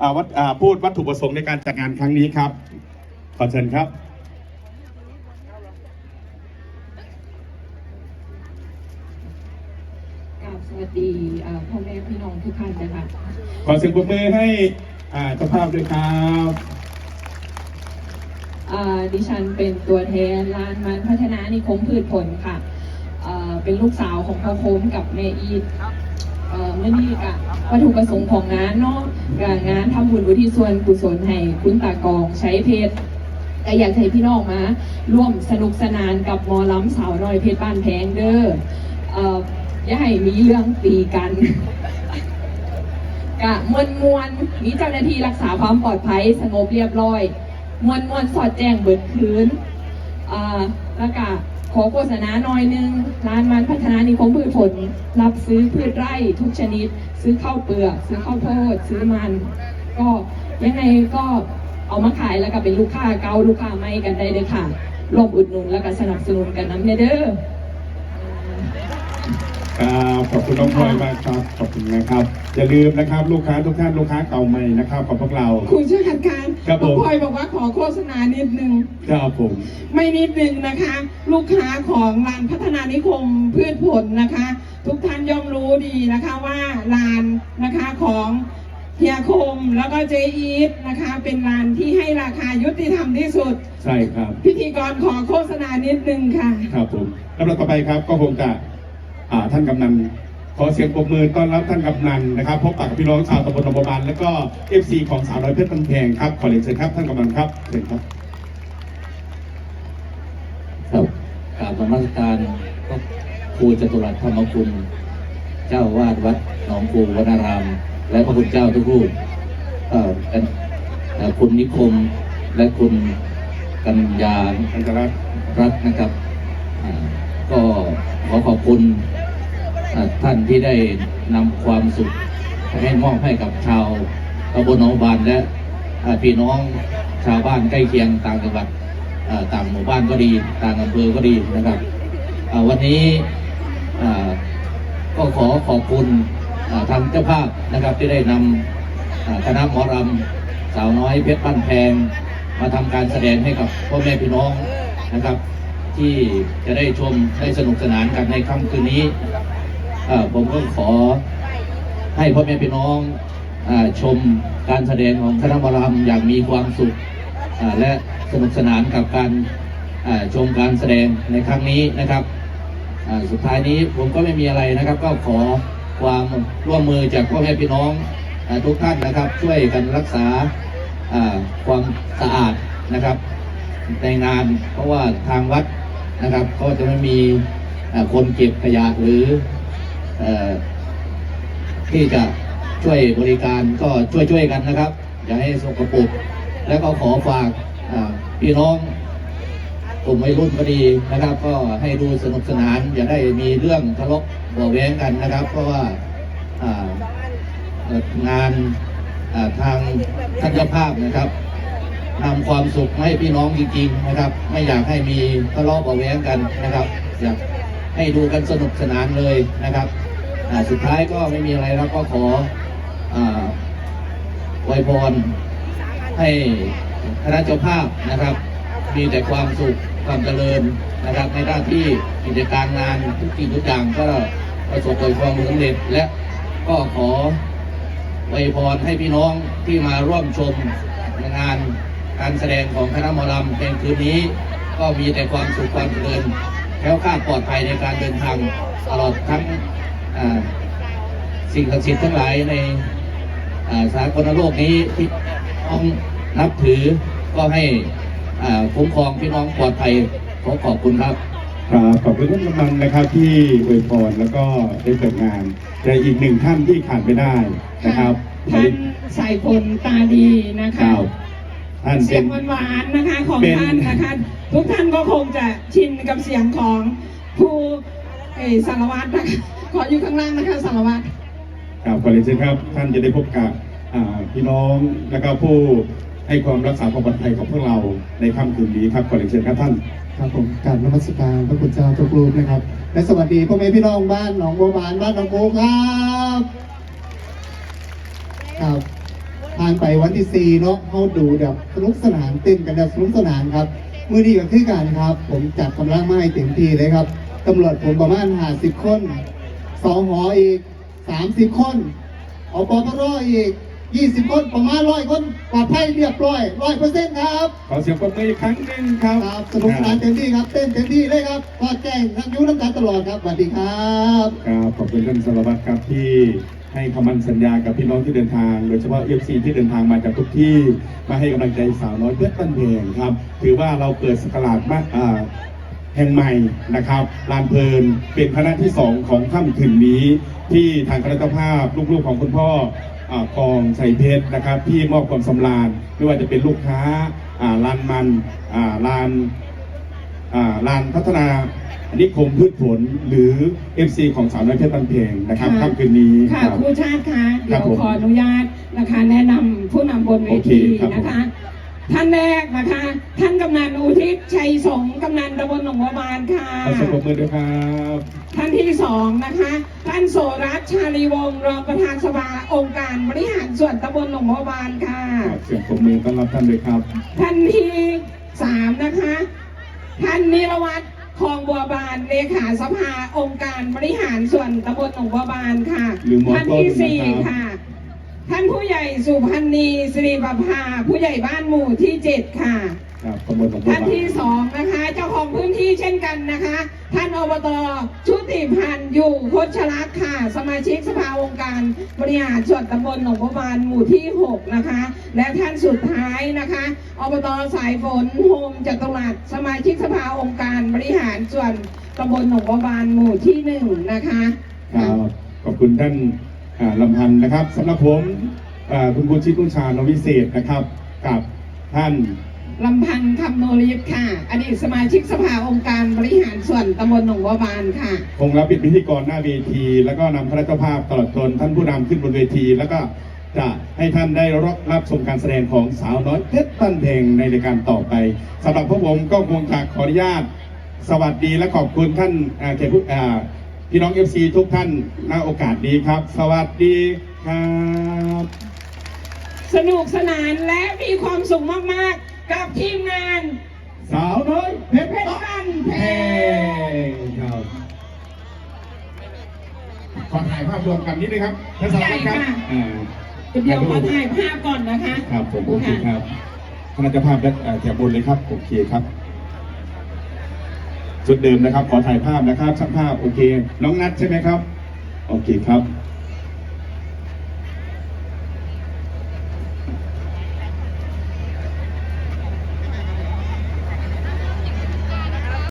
อ่าวัดอ่าพูดวัตถุประสงค์ในการจัดงานครั้งนี้ครับ ขอเชิญครับ กราบสวัสดีเอ่อพ่อแม่พี่น้องทุกท่านนะคะขอเสียงปรบมือให้อ่าเจ้าภาพด้วยครับอ่าดิฉันเป็นตัวแทนลานมันพัฒนานิคมพืชผลค่ะอ่าเป็นลูกสาวของพ่อโคมกับแม่อีท เอ่อมื่อนี้กะวัตถุประสงค์ของงานเนาะกะงานทำบุญอุทิศส่วนกุศลให้คุณตากองใช้เพชรแต่อยากให้พี่น้องมาร่วมสนุกสนานกับหมอล้ำสาวน้อยเพชรบ้านแพงเด้อเอ่ออย่าให้มีเรื่องตีกันกะมวลมวลมีเจ้าหน้าที่รักษาความปลอดภัยสงบเรียบร้อย มวลมวลสอดแจ้งเบิดคืนอ่าแล้วก็ ขอโฆษณาหน่อยหนึงร้านมันพัฒนานิคมพืชผล รับซื้อพืชไร่ทุกชนิด ซื้อข้าวเปลือกซื้อข้าวโพดซื้อมัน ก็ยังไงก็เอามาขายแล้วก็เป็นลูกค้าเก่าลูกค้าใหม่กันได้เลยค่ะร่วมอุดหนุนแล้วก็สนับสนุนกันน้ำเด้อ ครับขอบคุณน้องพลอยมากครับ ขอบคุณนะครับ อย่าลืมนะครับลูกค้าทุกท่านลูกค้าเก่าใหม่นะครับ ของพวกเรา คุณช่วยขัดการครับผมน้องพลอยบอกว่าขอโฆษณานิดนึง ครับผม ไม่นิดนึงนะคะ ลูกค้าของลานพัฒนานิคมพืชผลนะคะ ทุกท่านย่อมรู้ดีนะคะว่าลานนะคะของเฮียคมแล้วก็เจอีทนะคะ เป็นลานที่ให้ราคายุติธรรมที่สุด ใช่ครับ พิธีกรขอโฆษณานิดนึงค่ะ ครับผมลำดับต่อไปครับก็คงจะอ่า ท่านกำนันขอเสียงปรบมือต้อนรับท่านกำนันนะครับพบปะกับพี่น้องชาวตำบลหนองบัวบานแล้วก็เอฟซีของสาวน้อยเพชรตันแพงครับขอเรียนเชิญครับท่านกำนันครับเชิญครับครับกราบนมัสการพระครูจตุรัสธรรมคุณ เจ้าวาดวัดหนองปูวนาราม และพระคุณเจ้าทุกรูปเอ่อเป็นเอ่อคุณนิคมและคุณกัญญาท่านกำนันรัตน์นะครับอ่าก็ขอขอบคุณอ่า ท่านที่ได้นำความสุขให้มอบให้กับชาวตำบลหนองบานและพี่น้องชาวบ้านใกล้เคียงต่างจังหวัดต่างหมู่บ้านก็ดี ต่างอำเภอก็ดีนะครับวันนี้ก็ขอขอบคุณทางเจ้าภาพนะครับที่ได้นำอ่าคณะหมอรำสาวน้อยเพชรบ้านแพง มาทำการแสดงให้กับพ่อแม่พี่น้องนะครับ ที่จะได้ชมได้สนุกสนานกันในค่ำคืนนี้ ผมก็ขอให้พ่อแม่พี่น้องอาชมการแสดงของคณะมรำอย่างมีความสุขอ่าและสนุกสนานกับการอ่าชมการแสดงในครั้งนี้นะครับอ่าสุดท้ายนี้ผมก็ไม่มีอะไรนะครับ ก็ขอความร่วมมือจากพ่อแม่พี่น้องอทุกท่านนะครับ ช่วยกันรักษาอ่าความสะอาดนะครับ ในงานเพราะว่าทางวัดนะครับ ก็จะไม่มีคนเก็บขยะหรือ ที่จะช่วยบริการก็ช่วยช่วยๆกันนะครับ อย่าให้สกปรกแล้วก็ขอฝากพี่น้องกลุ่มวัยรุ่นก็ดีนะครับ ก็ให้ดูสนุกสนานอย่าได้มีเรื่องทะเลาะเบาแว้งกันนะครับ เพราะว่างานทางท่านเจ้าภาพนะครับนำความสุขให้พี่น้องจริงๆนะครับ ไม่อยากให้มีทะเลาะเบาแว้งกันนะครับ อยากให้ดูกันสนุกสนานเลยนะครับ สุดท้ายก็ไม่มีอะไรครับก็ขออาไวยพรให้คณะเจ้าภาพนะครับ มีแต่ความสุขความเจริญนะครับ ในด้านที่กิจการงานทุกสิ่งทุกอย่างก็ประสบความสำเร็จและก็ขออวยพรให้พี่น้องที่มาร่วมชมงานการแสดงของคณะมอลำเป็นคืนนี้ ก็มีแต่ความสุขความเจริญแคล้วคลาดปลอดภัยในการเดินทางตลอดทั้ง สิ่งศักดิ์สิทธิ์ทั้งหลายในอ่าสากลโลกนี้ที่ต้องนับถือก็ให้อ่าคุ้มครองพี่น้องปลอดภัยขอขอบคุณครับครับขอบคุณท่านกำนันนะครับที่อวยพรแล้วก็ได้เปิดงานแต่อีกหนึ่งท่านที่ขาดไม่ได้นะครับท่านสายพลตาดีนะคคะรับท่านเสีเป็ยนงหวานๆนะคะของเป็นท่านนะคะทุกท่านก็คงจะชินกับเสียงของผู้เอ่อสารวัตรนะคะ ขออยู่ข้างล่างนะคะสารวัตรครับขอเรียนเชิญครับ ท่านจะได้พบกับอ่าพี่น้องแล้วก็ผู้ให้ความรักษาความปลอดภัยของพวกเราในค่ำคืนนี้ครับขอเรียนเชิญครับท่านครับผมกรารนมัสการพระคุณเจ้าทุกรูปนะครับ และสวัสดีพ่อแม่พี่น้องบ้านหนองบัวบานบ้านหนองโพครับครับผ่านไปวันที่สี่เนาะเขาดูแบบสนุกสนานเต้นกันแบบสนุกสนานครับมือดีกับคือกันครับ ผมจัดกำลังมาให้เต็มที่เลยครับตำรวจผมประมาณห้าสิบคน สองหออีกสามสิบคนอปตรอีกยี่สิบคนประมาณร้อยคนปลอดภัยเรียบร้อยร้อยเปอร์เซ็นต์ครับขอเสียงปรบมืออีกครั้งหนึ่งครับครับสนุกสนานเต็มที่ครับเต้นเต็มที่เลยครับก็แจ้งทั้งยุน้ำตาลตลอดครับสวัสดีครับครับขอบคุณท่านสารวัตรครับที่ให้คำมั่นสัญญากับพี่น้องที่เดินทาง โดยเฉพาะเอฟซีที่เดินทางมาจากทุกที่ มาให้กำลังใจสาวน้อยเพื่อตั้นเพลงครับ ถือว่าเราเปิดสกราดมากอ่า แห่งใหม่นะครับลานเพลินเป็นคณะที่สองของค่ำคืนนี้ ที่ทางคณะเจ้าภาพลูกๆของคุณพ่ออากองใส่เพชรนะครับ ที่มอบความสำราญไม่ว่าจะเป็นลูกค้าอ่าลานมันอ่าลานอ่าลานพัฒนานิคมพืชผลหรือ FC ของสาวน้อยเพชรบันเพงนะครับค่ะค่ำคืนนี้ค่ะครับครูชาติคะครัเดี๋ยบวผมขออนุญาตนะคะ แนะนำผู้นำบนเวโอเคทีครับผมนะคะ ท่านแรกนะคะ ท่านกำนันอุทิศชัยสงฆ์กำนันตำบลหนองบัวบานค่ะ ขอเสียงปรบมือด้วยครับท่านที่สองนะคะ ท่านโสรัตน์ชาลีวงศ์รองประธานสภาองค์การบริหารส่วนตำบลหนองบัวบานค่ะ ขอเสียงปรบมือต้อนรับท่านด้วยครับ ท่านที่สามนะคะ ท่านนิรวัตรคลองบัวบานเลขาสภาองค์การบริหารส่วนตำบลหนองบัวบานค่ะ หรือหมอท่านต้นที่สี่นะครับค่ะ ท่านผู้ใหญ่สุพันนีสิริประภาผู้ใหญ่บ้านหมู่ที่เจ็ดค่ะ ครับตำบลของบัวท่านบานที่สองนะคะ เจ้าของพื้นที่เช่นกันนะคะ ท่านอบตชุติพันธ์อยู่โคชรักษ์ค่ะ สมาชิกสภาองค์การบริหารส่วนตำบลหนองบัวบานหมู่ที่6นะคะ และท่านสุดท้ายนะคะอบตสายฝนโฮมจตุรัสสมาชิกสภาองค์การบริหารส่วนตำบลหนองบัวบานหมู่ที่หนึ่งนะคะ ครับ ขอบคุณท่านอ่า ลำพันธ์นะครับสำหรับผมอ่าคุณบุญชิตนุ่นชาญวิเศษนะครับกับท่านลำพันธ์คำโนริฟค่ะ อดีตสมาชิกสภาองค์การบริหารส่วนตำบลหนองบัวบานค่ะ คงรับเป็นพิธีกรหน้าเวที แล้วก็นำคณะเจ้าภาพตลอดจนท่านผู้นำขึ้นบนเวที แล้วก็จะให้ท่านได้รับรับชมการแสดงของสาวน้อยเพชรตั้นเพลงในรายการต่อไปสำหรับพวกผมก็คงจะขออนุญาต สวัสดีและขอบคุณท่านอ่าแขกผู้อ่า พี่น้องเอฟซีทุกท่านณโอกาสนี้ครับ สวัสดีครับ สนุกสนานและมีความสุขมาก ๆ กับทีมงานสาวน้อยเพชรเพชรบ้านแพเพลงครับขอถ่ายภาพรวมกันนิดนึงครับท่านสารวัตรครับอ่าเดี๋ยวขอถ่ายภาพก่อนนะคะ ครับผมโอเคครับคณะเจ้าภาพและเอ่อแถวบนเลยครับ โอเคครับ ชุดเดิมนะครับ ขอถ่ายภาพนะครับช่างภาพโอเค น้องนัทใช่ไหมครับ โอเคครับ